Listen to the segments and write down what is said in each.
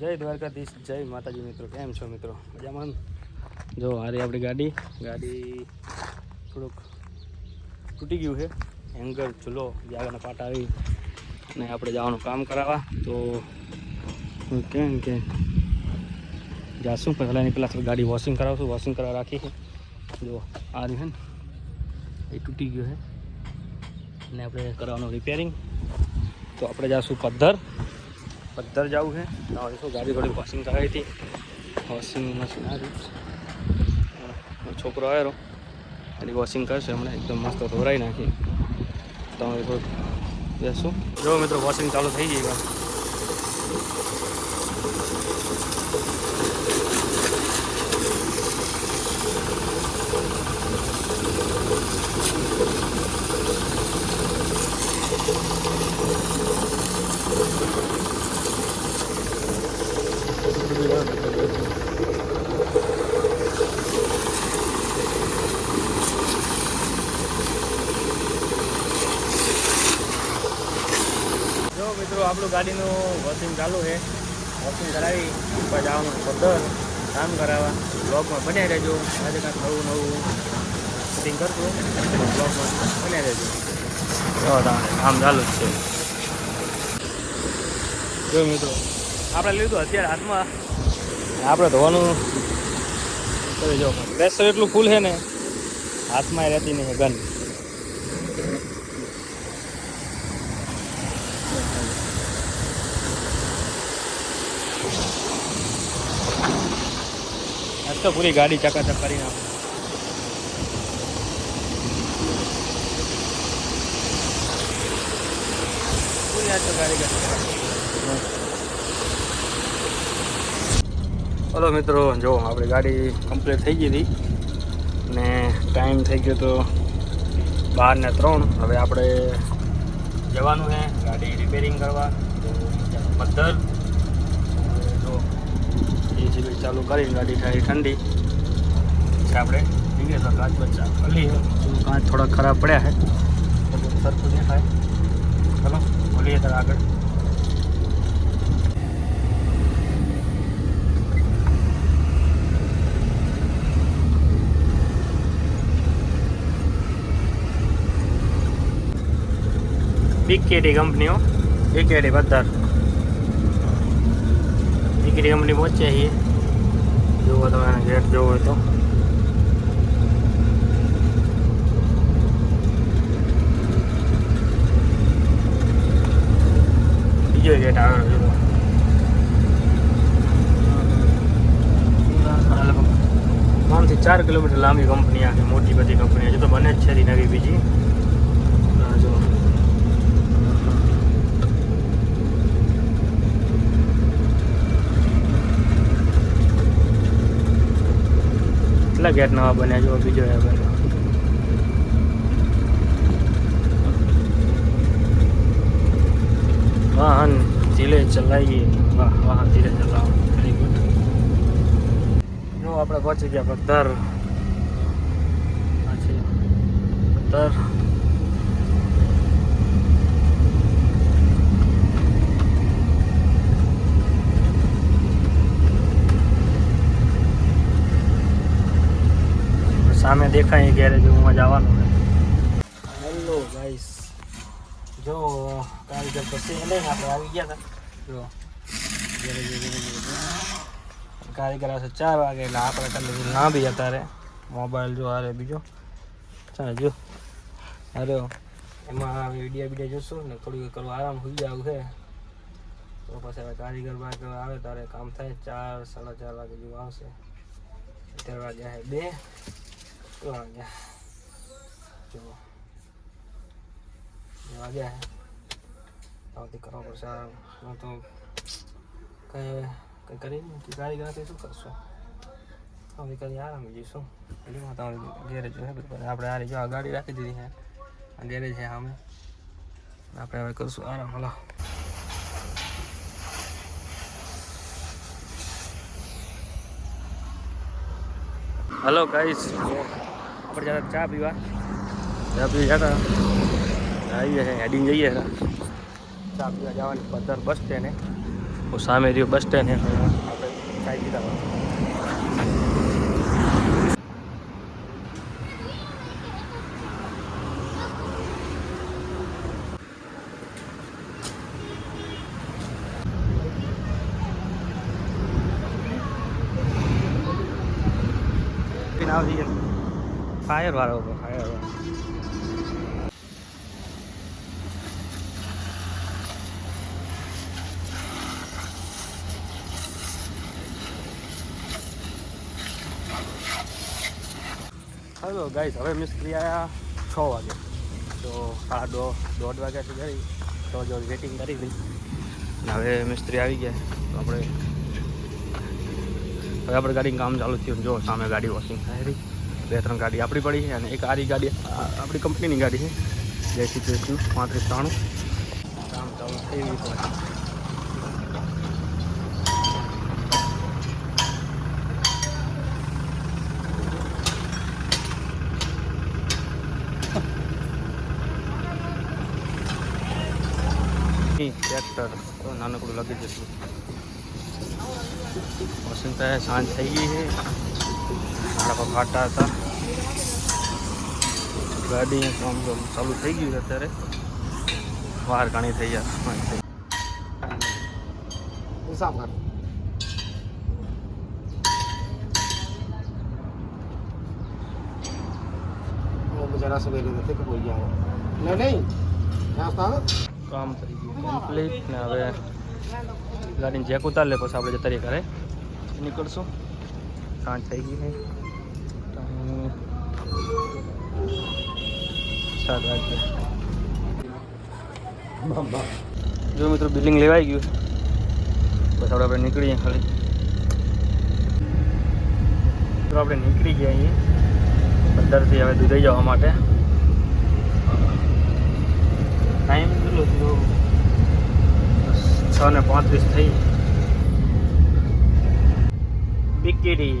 જય દ્વારકાધીશ જય માતાજી મિત્રો કેમ છો મિત્રો? મજામાં? જો હારી આપણી ગાડી. ગાડી થોડુંક તૂટી ગયું છે. એંગર ચૂલો જે આગળના પાટ આવી. અને આપણે જવાનું કામ કરાવવા. તો હું કેમ કે જાશું પહેલાં એની પહેલાં ગાડી વોશિંગ કરાવશું. વોશિંગ કરાવવા રાખી છે. જો આ રહ્યું છે ને. એ તૂટી ગયું છે. અને આપણે કરવાનું રિપેરિંગ તો આપણે જાશું પદ્ધર. પદ્ધર જવું છે તમારે શું ગાડી થોડી વોશિંગ કરાવી હતી વોશિંગ મશીન આવી છોકરો આવ્યો એની વોશિંગ કરશે હમણાં એકદમ મસ્ત ધોરાઈ નાખી તમારે થોડુંક બેસું જો મિત્રો વોશિંગ ચાલુ થઈ ગઈ બસ જો મિત્રો આપણું ગાડીનું વોશિંગ ચાલુ છે. વોશિંગ કરાવી ઉપર જવાનું પદ્ધર કામ કરાવવા. બ્લોગમાં બન્યા રહેજો. આજે કાંઈક નવું નવું શૂટિંગ કરશું. બ્લોગમાં બન્યા રહેજો. કામ ચાલુ જ છે. જો મિત્રો આપણે લીધું અત્યારે હાથમાં. આપણે ધોવાનું. કરી જો પ્રેશર એટલું ફૂલ છે ને. હાથમાં રહેતી નહીં ગન આજ તો પૂરી ગાડી ચકાચક કરી નાખો. હલો મિત્રો, જો આપણી ગાડી કમ્પ્લીટ થઈ ગઈ હતી. ને ટાઈમ થઈ ગયો તો બાર ને ત્રણ. હવે આપણે જવાનું છે ગાડી રિપેરિંગ કરવા. તો જો એસી ચાલુ કરીને ગાડી થાય ઠંડી. પછી આપણે નીકળીએ તો કાચ બચ્ચા ખોલીએ થોડું કાચ થોડા ખરાબ પડ્યા છે. બધું સરખું દેખાય. ચલો ખોલીએ તો આગળ. બિગ કેટી કંપનીઓ big KT Paddhar degree company પહોંચ્યા છીએ. જુઓ તમે ગેટ જોવો તો. બીજો ગેટ આગળ જુઓ ચાર કિલોમીટર લાંબી કંપની આખી મોટી બધી કંપની હજુ તો બને જ છે નવી બીજી આ જુઓ કેટલા ગેટ નવા બન્યા જો બીજો એ બન્યો વાહન ધીરે ચલાવીએ. વાહ, વાહન ધીરે ચલાવો. વેરી ગુડ જો આપણે પહોંચી ગયા, પથ્થર. પછી પથ્થર. સામે દેખાય ગેરેજ હું જવાનું હેલો ગાઈસ જો કારીગર પછી લઈને આપણે આવી ગયા હતા જો. કારીગર આવશે ચાર વાગે એટલે આપણે કાલે ના બી અત્યારે. મોબાઈલ જો હારે બીજો. ચાલ જો. અરે એમાં વીડિયો બીડિયા જોશું ને થોડીક કરવા આરામ હોઈ જાવ છે. તો પછી હવે કારીગર બાગ આવે ત્યારે કામ થાય. ચાર, સાડા ચાર વાગે જેવું આવશે. અત્યારે વાગ્યા છે બે. વાગ્યા જો બે વાગ્યા આવતી કરવા પડશે હું તો કંઈ કંઈ કરી ગાડી ગાડી શું કરશો હવે કરી આરામ જઈશું એટલે તમારે ગેરેજ છે આપણે આ જો આ ગાડી રાખી દીધી છે આ ગેરેજ છે અમે આપણે હવે કરશું આરામ હલો હલો ગાઈસ આપણે જરા ચા પીવા ચા પીવા જતા આવીએ છે હેડિંગ જઈએ છે ચા પીવા જવાની પધર બસ સ્ટેન્ડે હું સામે રહ્યું બસ સ્ટેન્ડ આપણે ખાઈ દીધા હોય ફાયર વાળો હતો ફાયર વાળો. હલો ગાઈસ હવે મિસ્ત્રી આવ્યા છ વાગે. તો સાડા દોઢ વાગ્યા સુધી છ જો વેટિંગ કરી હતી. હવે મિસ્ત્રી આવી ગયા. તો આપણે હવે આપણે ગાડીનું કામ ચાલુ થયું જો, સામે ગાડી વોશિંગ થાય રહી. બે ત્રણ ગાડી આપણી પડી છે અને એક આરી ગાડી, આ આપણી કંપનીની ગાડી છે. જય શ્રી કૃષ્ણ પાંત્રીસ ત્રાણું. કામ ચાલુ થઈ ગયું છે ટ્રેક્ટર. તો નાનકડું લગી જતું. વસંત સાંજ થઈ ગઈ છે. મારા પર કાંટા હતા ગાડી કામ ચાલુ થઈ ગયું છે અત્યારે વાર ઘણી થઈ જાય જરા સવેરે દેતે કે બોલી આવો નહીં નહીં કામ થઈ ગયું કમ્પ્લીટ ને હવે ગાડીને જેક ઉતાર લે પછી આપણે જતા રહીએ ઘરે નીકળશું સાંજ થઈ ગઈ છે ટાઈમ સાત વાગ્યા જો મિત્રો બિલ્ડિંગ લેવાઈ ગયું બસ હવે આપણે નીકળીએ ખાલી તો આપણે નીકળી ગયા અહીંયા અંદરથી હવે દુધઈ જવા માટે। ટાઈમ કેટલો થયો? છ ને પાંત્રીસ થઈ. બિકેડી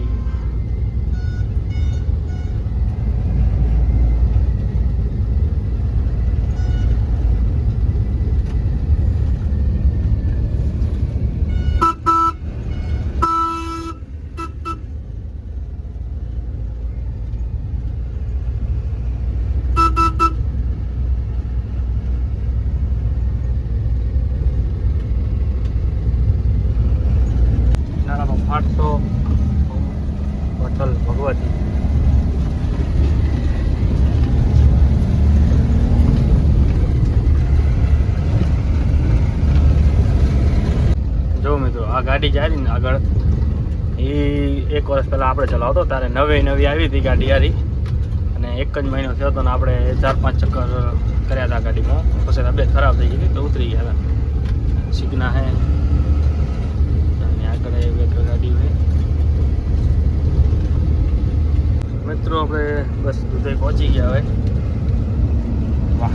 આ ગાડી જાય ને આગળ, એ એક વર્ષ પહેલાં આપણે ચલાવતો ત્યારે નવી નવી આવી હતી ગાડી હારી. અને એક જ મહિનો થયો હતો ને આપણે ચાર પાંચ ચક્કર કર્યા હતા ગાડીમાં. પછી તબિયત ખરાબ થઈ ગઈ તો ઉતરી ગયા હતા. સિગ્ના હે. અને આગળ એ ગાડી હોય મિત્રો, આપણે બસ દુધઈ પહોંચી ગયા હવે. વાહ.